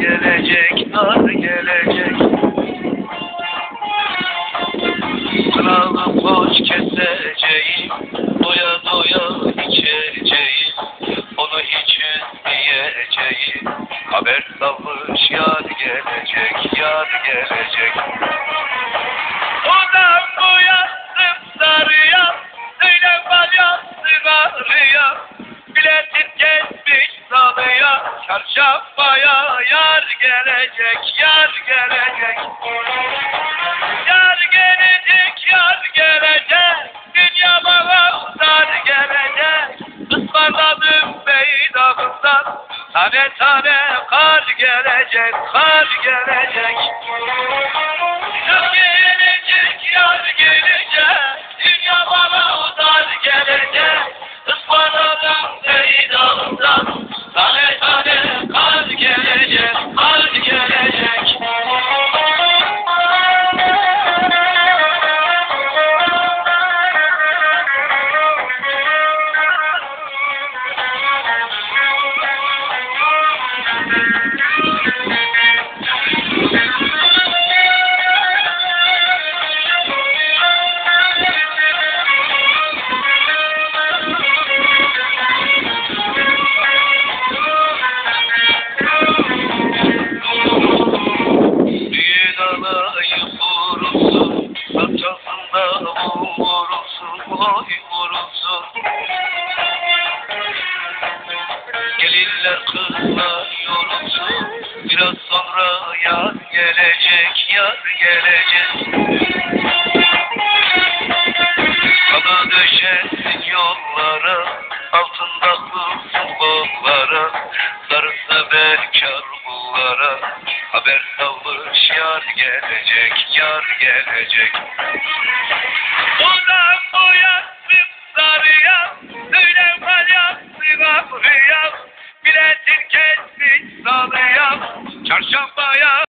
gelecek, dar gelecek. Kralım koç keseceğim, doya doya içeceğim, onu hiç üzmeyeceğim. Haber salmış yar gelecek, yar gelecek. Çarşambaya yar gelecek, yar gelecek. Yar gelecek, yar gelecek, dünya bana dar gelecek. Ismarladım meydağından, tane tane kar gelecek, kar gelecek. Yar Dille kızla yorulsun Biraz sonra yar gelecek Yar gelecek. Kanı döşersin yollara Altında kılsın boklara Sarısı belkar bullara. Haber salmış yar gelecek Yar gelecek. Ona boyarsın sarıya Söyle palyansın ağrıya biletin kesmiş salıya çarşambaya.